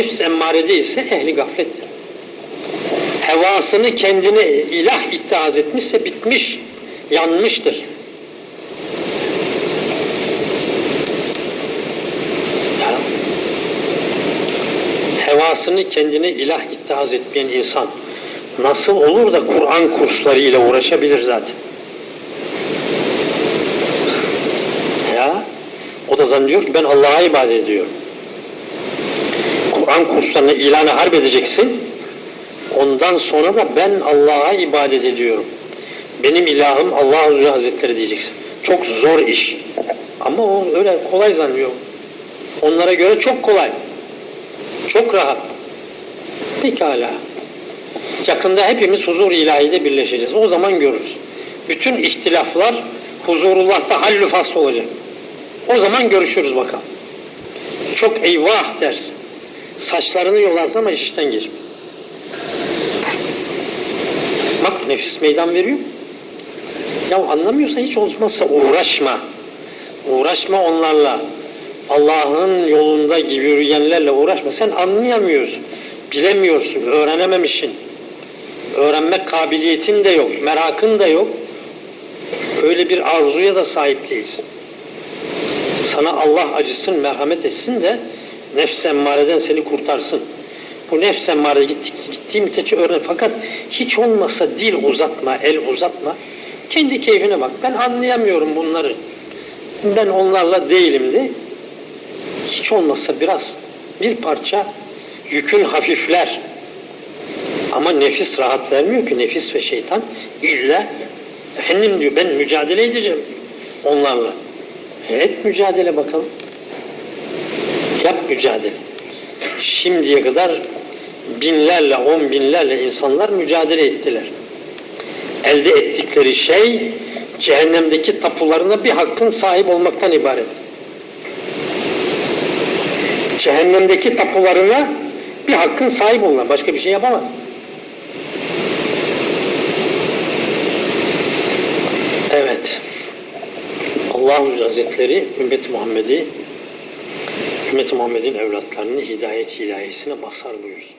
Nefs emmarede ise ehli gaflettir. Hevasını kendine ilah ittihaz etmişse bitmiş, yanmıştır. Ya, hevasını kendine ilah ittihaz etmeyen insan nasıl olur da Kur'an kursları ile uğraşabilir zaten? Ya o da zannediyor ki ben Allah'a ibadet ediyorum. Kur'an kurslarına ilanı harp edeceksin. Ondan sonra da ben Allah'a ibadet ediyorum. Benim ilahım Allah Azze Hazretleri diyeceksin. Çok zor iş. Ama o öyle kolay zannediyor. Onlara göre çok kolay. Çok rahat. Pekala. Yakında hepimiz huzur ilahide birleşeceğiz. O zaman görürüz. Bütün ihtilaflar huzurullah'ta hallü fasl olacak. O zaman görüşürüz bakalım. Çok eyvah dersin. Saçlarını yolarsın ama iş işten geçmiyor. Bak nefis meydan veriyor. Ya anlamıyorsa hiç olmazsa uğraşma. Uğraşma onlarla. Allah'ın yolunda gibi yürüyenlerle uğraşma. Sen anlayamıyorsun. Bilemiyorsun. Öğrenememişsin. Öğrenmek kabiliyetin de yok. Merakın da yok. Öyle bir arzuya da sahip değilsin. Sana Allah acısın, merhamet etsin de nefs emmareden seni kurtarsın. Bu nefs emmare gittik, gittiği müddetçe öğren. Fakat hiç olmazsa dil uzatma, el uzatma. Kendi keyfine bak. Ben anlayamıyorum bunları. Ben onlarla değilim de. Hiç olmazsa biraz bir parça yükün hafifler. Ama nefis rahat vermiyor ki nefis ve şeytan illa efendim diyor ben mücadele edeceğim onlarla. Et mücadele bakalım. Yap mücadele. Şimdiye kadar binlerle, on binlerle insanlar mücadele ettiler. Elde ettikleri şey cehennemdeki tapularına bir hakkın sahip olmaktan ibaret. Cehennemdeki tapularına bir hakkın sahip olmak. Başka bir şey yapamaz. Evet. Allahu Hazretleri ümmet Muhammed'i ümmet Muhammed'in evlatlarını hidayet ilahiyesine mazhar buyursun.